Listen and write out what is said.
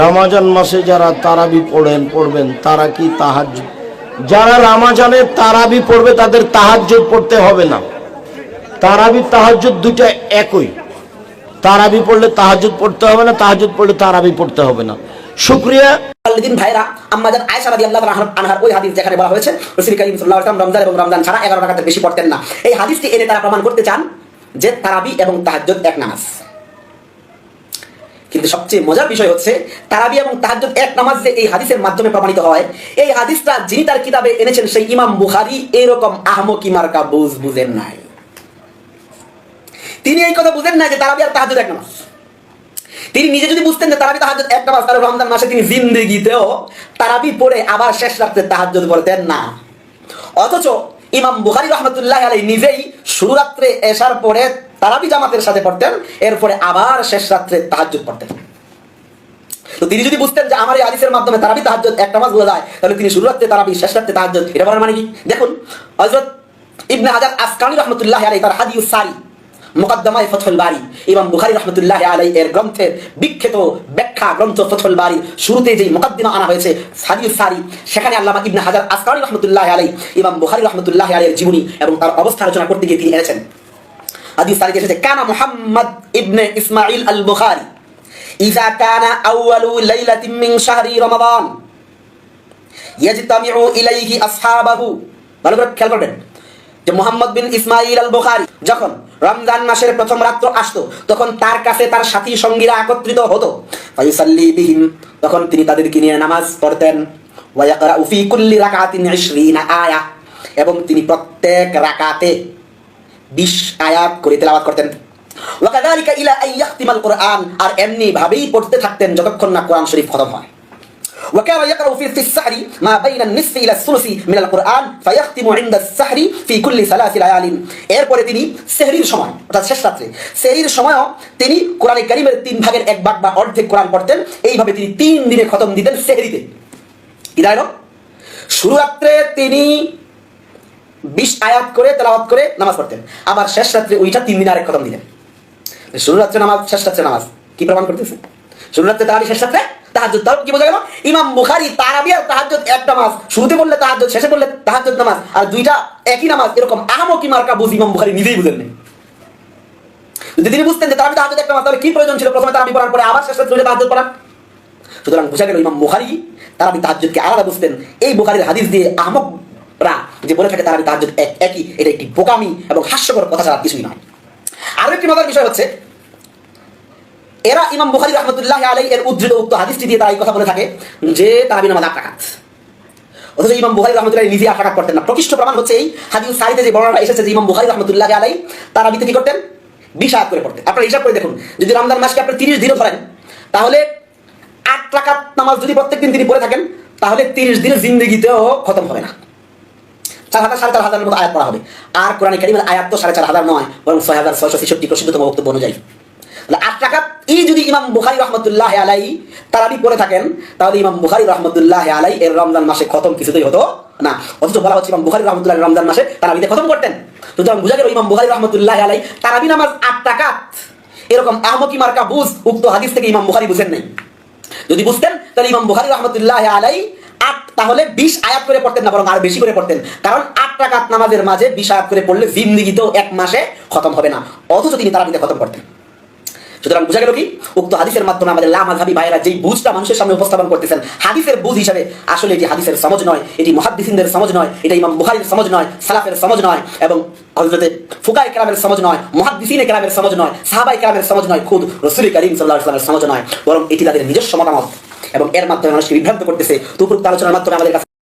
রামাজান মাসে যারা তারাবি পড়েন, পড়বেন, তারা কি তাহাজ যারা রামাজানে তারাবি পড়বে, তাদের তাহাজ্জুদ পড়তে হবে না। তারাবি তাহাজ্জুদ দুটা একই। তারাবি পড়লে তাহাজ্জুদ পড়তে হবে না তাহাজ্জুদ পড়লে তারাবি পড়তে হবে না। শুক্রিয়া। এবং ছাড়া 11 রাকাতের বেশি পড়তেন না। এই হাদিসটি এনে তারা প্রমাণ করতে চান যে তারাবি এবং তাহাজ্জুদ এক নামাজ। কিন্তু সবচেয়ে মজার বিষয় হচ্ছে, তারাবি এবং তাহাজ্জুদ এক নামাজ যে এই হাদিসের মাধ্যমে প্রমাণিত হয়, এই হাদিসটা যিনি তার কিতাবে এনেছেন সেই ইমাম বুখারী এরকম আহমকি মার্কা বুঝ বুঝেন নাই। তিনি এই কথা বুঝেন না যে তারাবি আর তাহাজ্জুদ এক নামাজ। তিনি নিজে যদি বুঝতেন যে তারাবি তাহাজ্জুদ এক নামাজ, তাহলে রমজান মাসে তিনি জিন্দেগিতেও তারাবি পড়ে আবার শেষ রাত্রে তাহাজ্জুদ পড়তেন না। অথচ ইমাম বুখারী রহমতুল্লাহ আলাই নিজেই শুরু রাত্রে এসার পরে তারাবি জামাতের সাথে পড়তেন, এরপরে আবার শেষ রাত্রে তাহাজ্জুদ পড়তেন। তো তিনি যদি বুঝতেন যে আমার এই হাদিসের মাধ্যমে তারাবি তাহাজ্জুদ, একটা মাস বোঝা যায়, তাহলে তিনি শুরু রাত্রে তারাবি শেষ রাত্রে তাহাজ্জুদ, এটা বলার মানে কি? দেখুন, হযরত ইবনে হাজার আসকানি রহমতুল্লাহ আলাই তার সারি, মুকদ্দমায় ফথল বাড়ি ইমাম বুখারী রহমতুল্লাহ আলাই এর গ্রন্থের বিখ্যাত ব্যাখ্যা গ্রন্থ ফথল বাড়ি শুরুতে যেই মুকদ্দিমা আনা হয়েছে, হাদিউস সারি, সেখানে আল্লামা ইবনে হাজার আসকানি রহমতুল্লাহ আলাই ইমাম বুখারী রহমতুল্লাহ জীবনী এবং তার অবস্থা আলোচনা করতে গিয়ে তিনি এনেছেন। হাদিস সারিতে এসেছে, কানা মুহাম্মদ ইবনে ইসমাইল আল বুখারী ইজা কানা আউয়ালু লাইলাতিন মিন শাহরি রমাদান, ইয়াজতামিউ ইলাইহি আসহাবাহু। ভালো করে খেয়াল করবেন, যে মোহাম্মদ বিন ইসমাইল আল বুখারী যখন রমজান মাসের প্রথম রাত্র আসতো, তখন তার কাছে তার সাথী সঙ্গীরা একত্রিত হতো। ফায়ুসাল্লি বিহিম, তখন তিনি তাদেরকে নিয়ে নামাজ পড়তেন। ওয়া ইয়াকরাউ ফি কুল্লি রাকাতিন 20 আয়া এবং তিনি প্রত্যেক রাকাতে 20 আয়াত করে তেলাওয়াত করতেন ওয়াকাযালিকা ইলা আন ইয়াখতিমাল কুরআন আর এমনি ভাবেই পড়তে থাকতেন যতক্ষণ না কোরআন শরীফ খতম হয় وكان يقرأ في في السحر ما بين النصف إلى الثلث من القرآن فيختم عند السحر في كل ثلاث ليال এরপরে তিনি সেহরির সময় অর্থাৎ শেষ রাত্রে সেহরির সময়ও তিনি কোরআনে কারিমের তিন ভাগের এক ভাগ বা অর্ধেক কোরআন পড়তেন এইভাবে তিনি তিন দিনে খতম দিতেন সেহরিতে কি দাঁড়ালো শুরু রাত্রে তিনি বিশ আয়াত করে তেলাওয়াত করে নামাজ পড়তেন। আবার শেষ রাত্রে ওইটা তিন দিনে আরেক খতম দিলেন। শুরু রাত্রে নামাজ, শেষ রাত্রে নামাজ। কি প্রমাণ করতেছে? শুরু রাত্রে তারাবি শেষ রাত্রে তাহলে কি বোঝা গেল? ইমাম বুখারী, তারাবি আর এক নামাজ। শুরুতে বললে শেষে বললে নামাজ। আর দুইটা একই নামাজ, এরকম আহমকি মার্কা বুঝ ইমাম বুখারী নিজেই বুঝেন না যদি তিনি বুঝতেন যে তারাবি এক নামাজ, তাহলে কি প্রয়োজন ছিল? প্রথমে তারাবি পড়ার পরে আবার শেষ রাত্রে তাহাজ্জুদ পড়া সুতরাং বোঝা গেল ইমাম বুখারী তারাবি আলাদা বুঝতেন। এই বুখারীর হাদিস দিয়ে আহমকরা যে বলে থাকে তারাবি তাহাজ্জুদ এক, একই, এটা একটি বোকামি এবং হাস্যকর কথা ছাড়া কিছুই নয়। আরও একটি মজার বিষয় হচ্ছে, এরা ইমাম বুখারী রহমতুল্লাহ আলাই এর উদ্ধৃত উক্ত হাদিসটি দিয়ে তারা এই কথা বলে থাকে যে তারাবি নামাজ আট রাকাত অথচ ইমাম বুখারী রহমতুল্লাহ নিজে আট রাকাত করতেন না। প্রকৃষ্ট প্রমাণ হচ্ছে এই হাদিস সারিতে যে বর্ণনা এসেছে যে ইমাম বুখারী রহমতুল্লাহ আলাই তারাবিতে কি করতেন? বিশ করে পড়তেন। আপনারা হিসাব করে দেখুন, যদি রমজান মাসকে আপনি তিরিশ দিনও ধরেন, তাহলে আট রাকাত নামাজ যদি প্রত্যেকদিন তিনি পড়ে থাকেন, তাহলে তিরিশ দিনের জিন্দগিতেও খতম হবে না। চার হাজার সাড়ে চার আয়াত পড়া হবে। আর কোরআন আয়াত তো সাড়ে চার হাজার নয়, বরং ছয় হাজার ছয়শো ছেষট্টি প্রসিদ্ধতম বক্তব্য অনুযায়ী। আট যদি ইমাম বুখারি রহমতুল্লাহ আলাই পড়ে থাকেন, তাহলে ইমাম বুখারি রহমতুল্লাহ আলাই এর রমজান মাসে খতম কিছুতেই হতো না। অথচ বলা হচ্ছে ইমাম বুখারি রহমতুল্লাহ রমজান মাসে খতম করতেন। সুতরাং বুঝা গেল ইমাম বুখারি রহমতুল্লাহ আলাই তারাবি নামাজ আট টাকাত এরকম আহমকি মার্কা বুঝ উক্ত হাদিস থেকে ইমাম বুখারি বুঝেন নাই। যদি বুঝতেন, তাহলে ইমাম বুখারি রহমতুল্লাহ আলাই তাহলে বিশ আয়াত করে পড়তেন না, বরং আর বেশি করে পড়তেন। কারণ আট টাকাত নামাজের মাঝে বিশ আয়াত করে পড়লে জিন্দিগিতেও এক মাসে খতম হবে না। অথচ তিনি তারাবিতে খতম করতেন। সুতরাং বোঝা গেল কি? উক্ত হাদিসের মাধ্যমে আমাদের লামাধাবি ভাইয়েরা যেই বুঝটা মানুষের সামনে উপস্থাপন করতেছেন, হাদিসের বুঝ হিসাবে আসলে এটি হাদিসের সমজ নয়, এটি মহাদ্দিসিনদের সমজ নয়, এটা ইমাম বুহারির সমজ নয়, সালাফের সমজ নয়, এবং হজরতে ফুকাই কেরামের সমজ নয়, মহাদ্দিসিনে কেরামের সমজ নয় সাহাবাই কেরামের সমজ নয়, খুদ রসুল করিম সাল্লাহ ইসলামের সমজ নয়, বরং এটি তাদের নিজস্ব মতামত। এবং এর মাধ্যমে মানুষকে বিভ্রান্ত করতেছে। তো উপরোক্ত আলোচনার মাধ্যমে আমাদের কাছে